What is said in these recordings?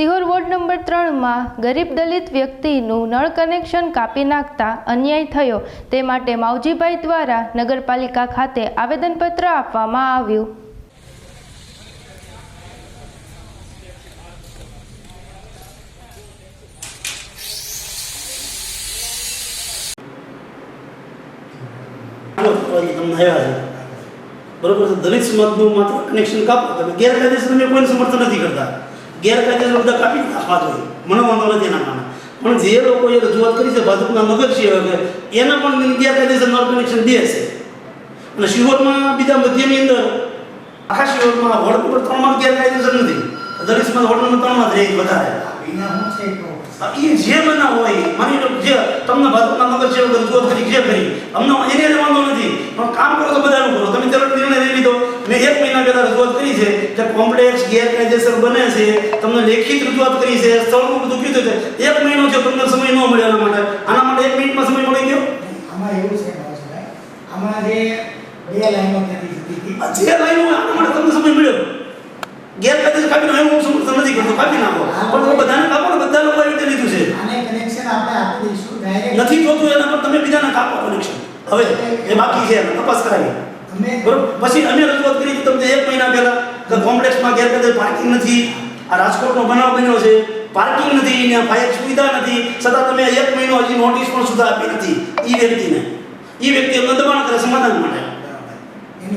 Sihor ward number ત્રણમાં ગરીબ દલિત વ્યક્તિનું નળ કનેક્શન કાપી નાખતા અન્યાય થયો. તે માટે માવજીભાઈ દ્વારા નગરપાલિકા ખાતે આવેદનપત્ર આપવામાં આવ્યું. બરોબર દલિત સમાજનું માત્ર કનેક્શન કાપો. તમે ગેરકાયદેસર અમે કોઈને સમર્થન નથી કરતા. ગેરકાયદેસર બધા કાપી નાખવા જોઈએ મને વાંધો નથી એના કારણે. પણ જે લોકોએ રજૂઆત કરી છે ભાજપના નગર સેવકે એના પણ ગેરકાયદેસર નળ કનેક્શન દે છે. અને શિહોરમાં બીજા મધ્યની અંદર આખા શિહોરમાં વોર્ડ નંબર ત્રણમાં ગેરકાયદેસર નથી. દરેશમાં વોર્ડ નંબર ત્રણમાં જ રહી વધારે. એ જે બના હોય માની લો જે તમને ભાજપના નગર સેવક રજૂઆત કરી જે કરી અમને એને વાંધો નથી. પણ કામ કરો તો બધાનું કરો. તમે તરત નિર્ણય લઈ લીધો. મેં એક રજૂઆત કરી છે કે કોમ્પ્લેક્સ ગેરકાયદેસર બને છે. તમને લેખિત રજૂઆત કરી છે. સ્થળનું બધું કીધું છે. એક મહિનો છે તમને સમય ન મળ્યો એના માટે. આના માટે એક મિનિટમાં સમય મળી ગયો? આમાં એવું છે આમાં જે બે લાઈનો હતી. જે લાઈનો આના માટે તમને સમય મળ્યો? ગેરકાયદેસર કાપી નાખો હું સમર્થન નથી કરતો કાપી નાખો પણ બધાને કાપો ને બધા લોકો રીતે લીધું છે. આને કનેક્શન આપણે આપી દઈશું ડાયરેક્ટ નથી જોતું એના પર તમે બીજાને કાપો કનેક્શન હવે એ બાકી છે તપાસ કરાવી. બરોબર? પછી અમે રજૂઆત કરી તમને એક મહિના પહેલા કે કોમ્પ્લેક્સમાં ગેરકાયદે પાર્કિંગ નથી આ રાજકોટનો બનાવ બન્યો છે પાર્કિંગ નથી ત્યાં ફાયર સુવિધા નથી છતાં તમે એક મહિનો હજી નોટિસ પણ સુધા આપી નથી એ વ્યક્તિને. એ વ્યક્તિ અમને દબાણ કરે સમાધાન માટે.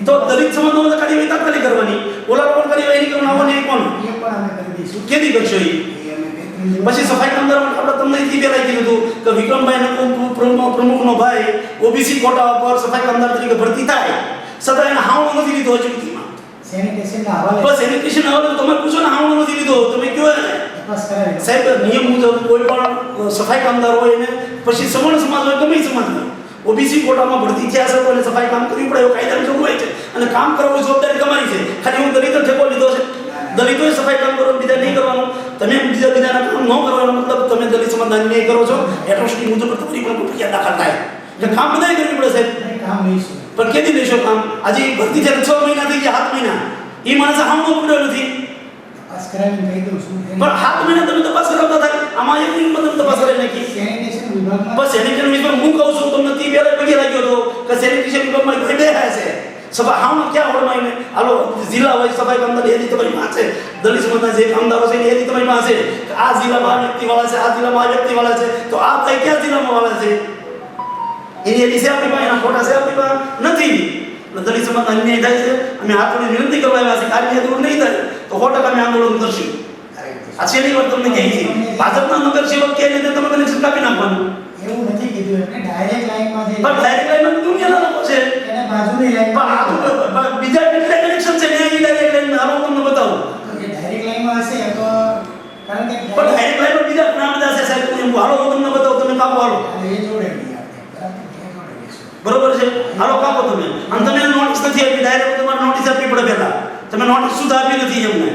તો દલિત સમાજનો કાર્યવાહી તાત્કાલિક કરવાની. ઓલા કોણ કાર્યવાહી કોણ? એ પણ અમે કરી દઈશું. કેદી કરશો એ પછી સફાઈ કામદાર આપણે તમને એ પહેલા કીધું હતું કે વિક્રમભાઈ પ્રમુખ પ્રમુખનો ભાઈ ઓબીસી કોટા પર સફાઈ કામદાર તરીકે ભરતી થાય. છતાં એને હાવણો નથી લીધો હજુ સુધીમાં. સેનિટેશન હવાલે. બસ સેનિટેશન કૃષ્ણ હવે તમે પૂછો ને હાવણો નથી લીધો. તમે કયો એને? સાહેબ નિયમ મુજબ કોઈ પણ સફાઈ કામદાર હોય એને પછી સવર્ણ સમાજ હોય ગમે તે સમાજ હોય. ઓબીસી કોટામાં ભરતી થયા છે તો સફાઈ કામ કરવી પડે એવું કાયદાની જોગવાઈ છે. અને કામ કરવું જવાબદારી તમારી છે. ખાલી હું દલિત ઠેકો લીધો છે. દલિતોએ સફાઈ કામ કરવાનું બીજા નહીં કરવાનું. તમે બીજા બીજાના કામ ન કરવાનો મતલબ તમે દલિત સમાજના અન્યાય કરો છો. એટ્રોસિટી મુજબ તમારી પણ પ્રક્રિયા દાખલ થાય. એટલે કામ બધાય કરવી પડે સાહેબ. કામ લઈશું પણ કેદી લેશો કામ આજે ભરતી થયા છ મહિના થઈ ગયા સાત મહિના. એ માણસે હામણો પકડ્યો નથી. તપાસ કરાવીને કહી દઉં છું પણ સાત મહિના તમે તપાસ કરાવતા થાય આમાં એક મિનિટમાં તપાસ કરી નાખી. સેનિટેશન વિભાગમાં બસ સેનિટેશન વિભાગ હું કહું છું તમને તી વેલા પગે લાગ્યો હતો કે સેનિટેશન વિભાગમાં કોઈ બે છે. સભા ક્યાં હોડમાં હાલો જિલ્લા હોય સફાઈ કામદાર એની તમારી પાસે દલિત સમાજના જે કામદારો છે એની તમારી પાસે આ જિલ્લામાં આ વ્યક્તિ વાળા છે આ જિલ્લામાં આ વ્યક્તિવાળા છે. તો આ ભાઈ ક્યાં જિલ્લામાં વાળા છે? એની એની આપણી પાસે એના ખોટા આપણી પાસે નથી. દલિત સમાજ અન્યાય થાય છે. અમે હાથોની વિનંતી કરવા આવ્યા છે કાર્ય દૂર નહીં થાય. તો સો ટકા અમે આંદોલન કરશું. આ છેલ્લી વાત તમને કહી છે. ભાજપના નગર સેવક કે રીતે તમે કનેક્શન કાપી નાખવાનું. એવું નથી કીધું એમને. ડાયરેક્ટ લાઈનમાં પણ ડાયરેક્ટ લાઈનમાં દુનિયાના લોકો છે. એને બાજુની પણ લાઈનમાં બ- બીજા કેટલા કનેક્શન છે ત્યાં ડાયરેક્ટ લાઈનમાં હાલો હું તમને બતાવું જે ડાયરેક્ટ લાઈનમાં હશે તો કારણ કે પણ ડાયરેક્ટ લાઈનમાં બીજા ઘણા બધા છે સાહેબ હું હાલો હું તમને બતાવું તમે કાપો હાલો એ જોડે નહીં આપણે બરાબર એ જોડે લઈશું. બરોબર છે હાલો કાપો તમે અને તમે નોટિસ નથી આપી ડાયરેક્ટ તમારે નોટિસ આપવી પડે પહેલા તમે નોટિસ સુધા આપી નથી એમને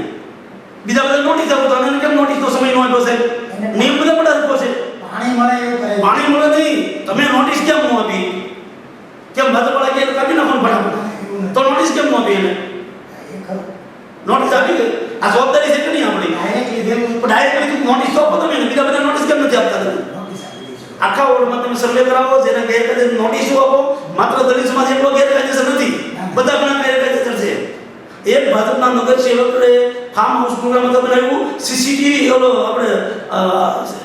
બીજા બધા નોટિસ આપો તો કેમ નોટિસનો સમય નો આપ્યો છે? નિયમ બધા બધા આપ્યો છે. પાણી મળે એવું કરે પાણી મળે નહીં. તમે નોટિસ કેમ નો આપી? કેમ ભાતવાળા કે કાપી નાખો ફટાફટ તો નોટિસ કેમ નો આપી એને? નોટિસ આપી ગઈ. આ જવાબદારી છે કે નહીં આપણી? ડાયરેક્ટ પણ ડાયરેક્ટ નોટિસ તો આપો તમે બીજા બધા નોટિસ કેમ નથી આપતા તમે? આખા વોર્ડમાં તમે સર્વે કરાવો જેને ગેરકાયદે નોટિસો આપો? માત્ર દલિત સમાજ એટલો ગેરકાયદેસર નથી. બધા ઘણા ગેરકાયદેસર એક ભાજપના નગર સેવકે ફાર્મ હાઉસ પ્રોગ્રામ હતા બનાવ્યું સીસીટીવી ઓલો આપણે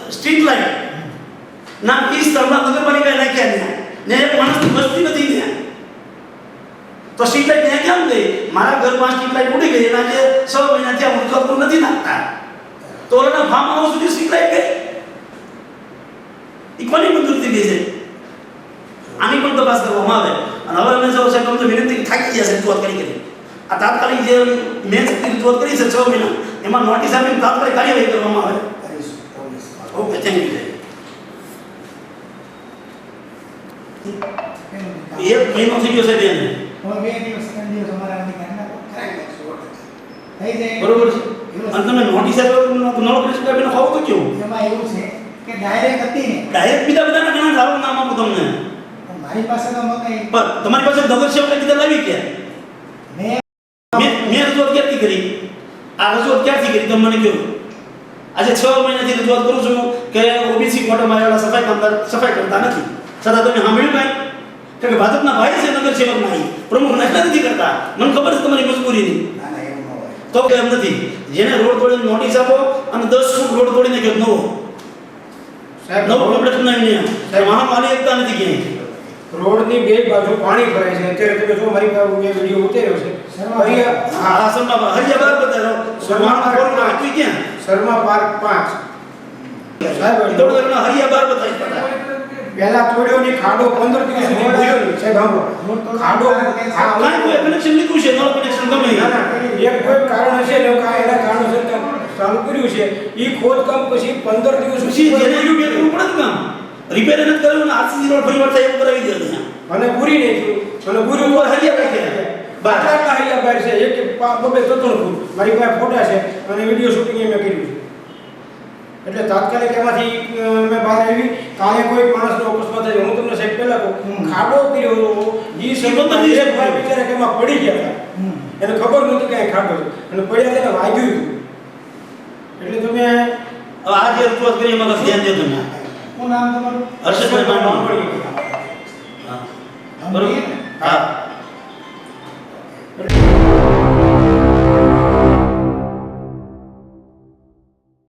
સ્ટ્રીટ લાઇટ ના, ઈ સ્થળના નગરપાલિકાએ નાખ્યા ત્યાં ને એક માણસની વસ્તી નથી ત્યાં તો સ્ટ્રીટ લાઇટ ત્યાં કેમ ગઈ? મારા ઘરમાં સ્ટ્રીટ લાઇટ ઉડી ગઈ. એના જે છ મહિના ત્યાં હું જોતું નથી નાખતા. તો ઓલાના ફાર્મ હાઉસ સુધી સ્ટ્રીટ લાઇટ ગઈ. ઈ કોની મંજૂરીથી ગઈ છે? આની પણ તપાસ કરવામાં આવે. અને હવે અમે જો સાહેબ અમને વિનંતી થાકી ગયા છે રજૂઆત કરી કરી આ તાત્કાલિક જે મેં રજૂઆત કરી છે છ મહિના એમાં નોટિસ આપીને તાત્કાલિક કાર્યવાહી કરવામાં આવે? ઓકે થેન્ક યુ એક મહિનો થઈ ગયો છે? બેન બરોબર છે. અને તમે નોટિસ આપ્યો નળ ખાવ તો કેવું? એમાં એવું છે કે ડાયરેક્ટ હતી ને. ડાયરેક્ટ બીજા બધાના ઘણા સારું નામ આપું તમને. મારી પાસે તો નહોતા પણ તમારી પાસે નગર સેવકે કીધા લાવી મેં મેં રજૂઆત ક્યારથી કરી? આ રજૂઆત ક્યારથી કરી? તમે મને કહો. આજે છ મહિનાથી રજૂઆત કરું છું કે ઓબીસી કોટામાં આવેલા સફાઈ કામદાર સફાઈ કરતા નથી. છતાં તમે સાંભળ્યું કાંઈ કારણ કે ભાજપના ભાઈ છે નગર સેવક નહીં પ્રમુખ નહીં નથી કરતા. મને ખબર છે તમારી મજબૂરીની. તો કે એમ નથી. જેને રોડ તોડીને નોટિસ આપો અને દસ ફૂટ રોડ તોડીને કે નવો સાહેબ નવો બનાવીને સાહેબ. મહામાલી એકતા નથી ક્યાંય. રોડની બે બાજુ પાણી ભરાય છે. અત્યારે તમે જો મારી પાસે મેં વીડિયો ઉતાર્યો છે. હા શર્મા હરિયા બાર કોણ આખી ક્યાં? શર્મા પાર્ક પાંચ. સાહેબ ઇન્દોરના હરિયા બાર બતાવી પહેલા તોડ્યો ની ખાડો પંદર દિવસ સુધી ભર્યો નહીં. સાહેબ ખાડો હા, કાંઈ કનેક્શન લીધું છે? નળ કનેક્શન ગમે. ના, ના, એક કોઈ કારણ હશે ને કાંઈ એના કારણોસર કામ ચાલુ કર્યું છે. એ ખોદકામ પછી પંદર દિવસ સુધી જેને ને કામ? રિપેર નથી કર્યું ને આરસીસી રોડ ફરી વાર એવું કરાવી દે ત્યાં અને પૂરી નહીં છું અને પૂરી ઉપર હરિયા બાર આટલા હરિયા બાર છે. એક બબે ફૂટ. મારી પાસે ફોટા છે અને વીડિયો શૂટિંગ મેં કર્યું છે. એટલે તાત્કાલિક એમાંથી મેં બહાર આવી. કાલે કોઈ માણસનો અકસ્માત થયો. હું તમને સાહેબ પહેલા કહું. ખાડો કર્યો હતો. એ દિવસે e ભાઈ બિચારા કે એમાં પડી ગયા હતા. એને ખબર નહોતી કે ખાડો છે. અને પડ્યા તેને વાગ્યું. એટલે તમે આ જે રજૂઆત કરી એમાં ધ્યાન દેજો ના. શું નામ તમારું? હર્ષદભાઈ માંડવી બરોબર. હા.